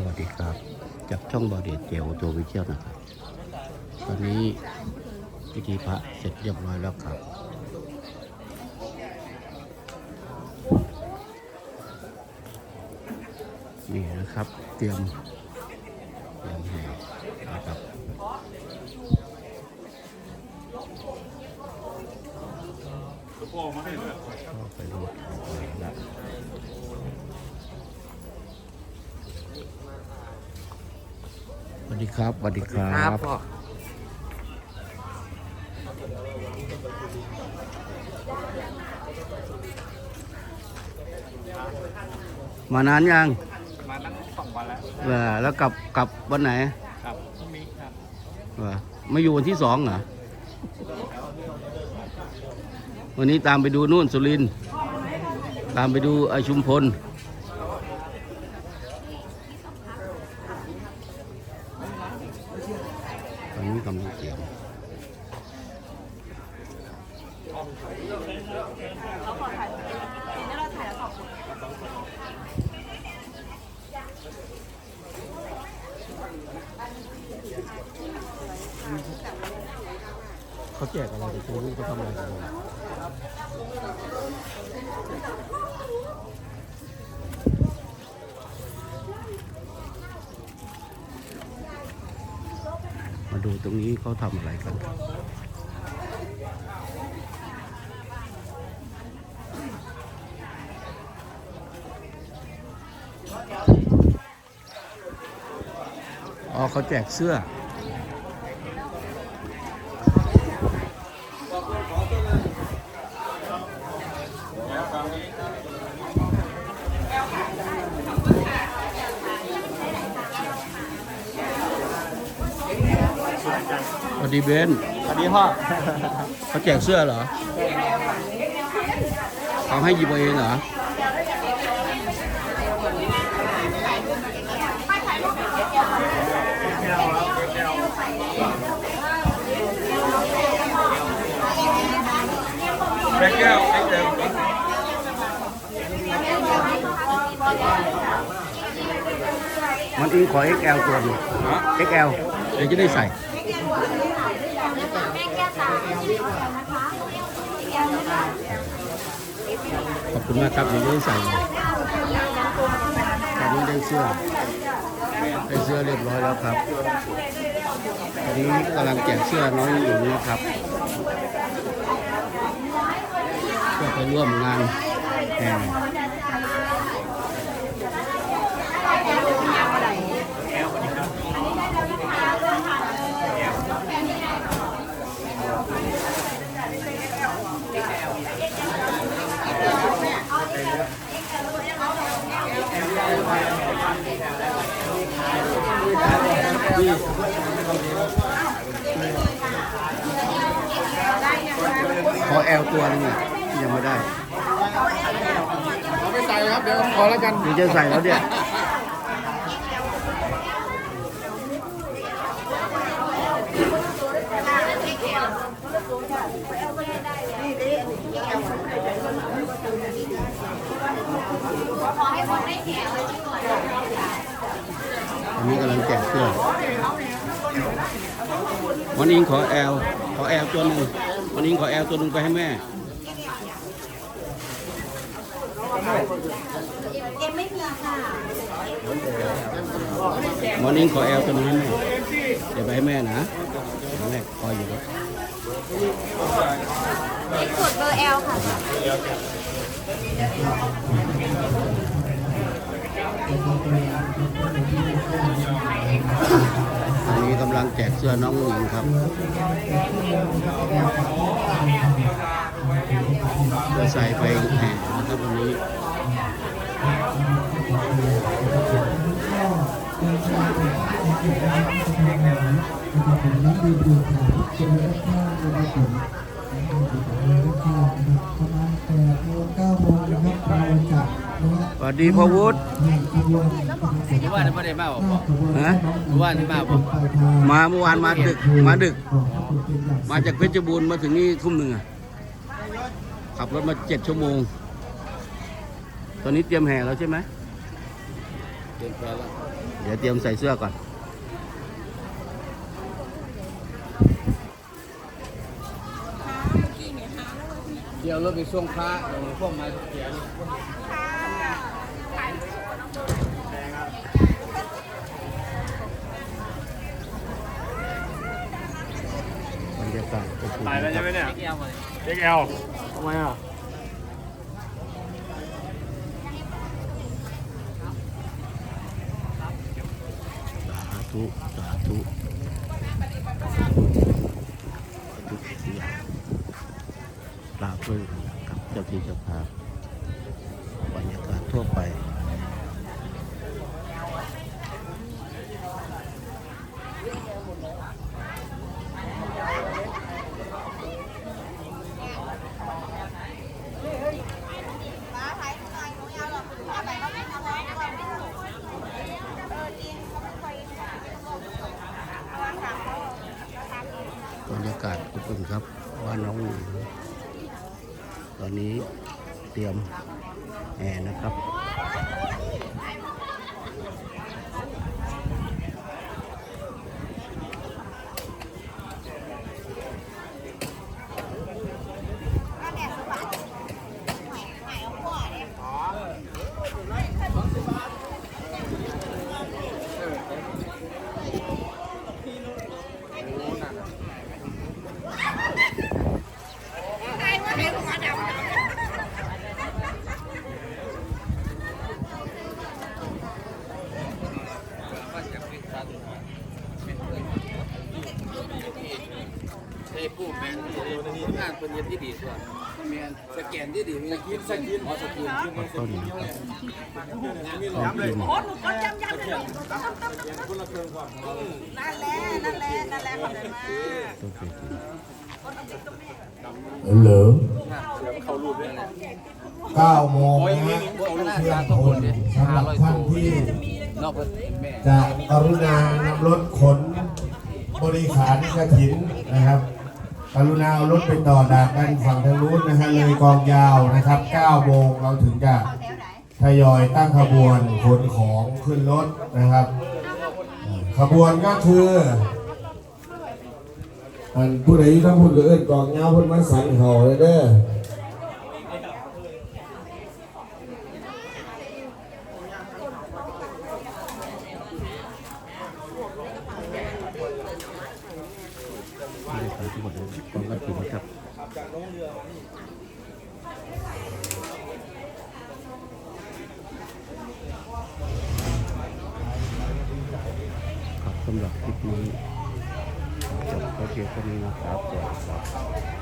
สวัสดีครับ จากช่องบอดตเจลตัววิเชียลนะครับ ตอนนี้พิธีพระเสร็จเรียบร้อยแล้วครับนี่นะครับ เตรียมเตรียมแห่นะครับก็ไปดูแล้วสวัส ดีครับสวัสดีครับพ่อมานานยัง มาตั้งสองวันแล้วเออแล้วกลับกลับวันไหนครับพรุ่งนี้ครับเออไม่อยู่วันที่สองเหรอ วันนี้ตามไปดูนู่นสุรินทร์ตามไปดูไอชุมพล อนนี้กำลังเตรียมเขาแจกอะไรเดี๋ยวจะรู้เขาทำอะไรกัน มาดูตรงนี้เขาทำอะไรกันครับอ๋อเขาแจกเสื้อ สวัสดีเบนสวัสดีพ่อเขาแจกเสื้อเหรอเขาให้หยิบเอาเองเหรอแม่แก้วไอ้เดิมมันอิงขอ XL ตัวหนึง XL เดี๋ยวจะได้ใส่ อบคุณมากครับเดี๋ยวจะได้ใส่ตอนนี้ได้เสื้อได้เสื้อเรียบร้อยแล้วครับตอนนี้กำลังแจกเสื้อน้องอยู่นะครับเพื่อไปร่วมงานแห่ แอลตัวหนึงอะยังไม่ได้เอาไม่ใส่ครับเดี๋ยวพอแล้วกันเดี๋ยวจะใส่แล้วเนี่ยอันนี้กำลังแจกเสื้อวันนี้ขอแอลขอแอลตัวหนึ่ง วันนี้ขอแอลตัวหนึ่งไปให้แม่ เอ็มไม่มีค่ะมอร์นิ่งขอแอลตัวนึงให้แม่ เดี๋ยวไปให้แม่นะเดี๋ยวแม่คอยอยู่รถเอ็กสุดเบอร์แอลค่ะอันนี้กำลังแจกเสื้อน้องหญิงครับจะ ใส่ไปแห่นะครับวันนี้สวัสดีพ่อวุฒิรู้ว่าไม่ได้มาบอกพ่อฮะรู้ว่าที่มาบอกมาเมื่อวานมาดึก มาดึก มาจากเพชรบูรณ์มาถึงนี่ทุ่มหนึ่งอะ ขับรถมาเจ็ดชั่วโมง ตอนนี้เตรียมแห่แล้วใช่ไหมเตรียมแฟนแล้วเดี๋ยวเตรียมใส่เสื้อก่อนเกี่ยวรถไปส่งพระเออพวกไม้เขียนบรรยากาศก็คือตายแล้วใช่ไหมเนี่ย เกี่ยวมาเลทำไมอะสาธุสาธุทุกอย่างลาเพื่อกับเจ้าที่เจ้าทางบรรยากาศทั่วไป บรรยากาศอบอุ่น ครับบ้านน้องหนูตอนนี้เตรียมแอร์นะครับ ใช่ผู้แม่งานเป็นยัน ที่ดีส่วนสแกนที่ดีสกินสกินอ๋อสกินขอต้นนะครับต้นกินโอ้หนูก็จำยำเลยนั่นแหละนั่นแหละนั่นแหละขอบคุณมากต้นกินเหลือเขารูปเลยนะเก้าโมงนะมีฮะมีโอ้ยน่าเที่ยสางทุกคนนเนี่ยสำหห้ารับท่านที่จะกรุณานำรถขนบริขารกระถินนะครับ กรุณาเอารถไปต่อดาบกันฝั่งทางนู้นนะฮะเลยกองยาวนะครับ9โมงเราถึงจะทยอยตั้งขบวนขนของขึ้นรถนะครับ ขบวนก็คืออันผู้ใดที่ต้องพูดกับเอิ้นกองเงาวพุ่นมาสั่นเขาเลยเด้อ บรรยากาศทั้ง หมดเลยความกันกินครับครับสำหรับคลิปนี้จบก็เพียงเท่านี้นะครับสวัสดีครับ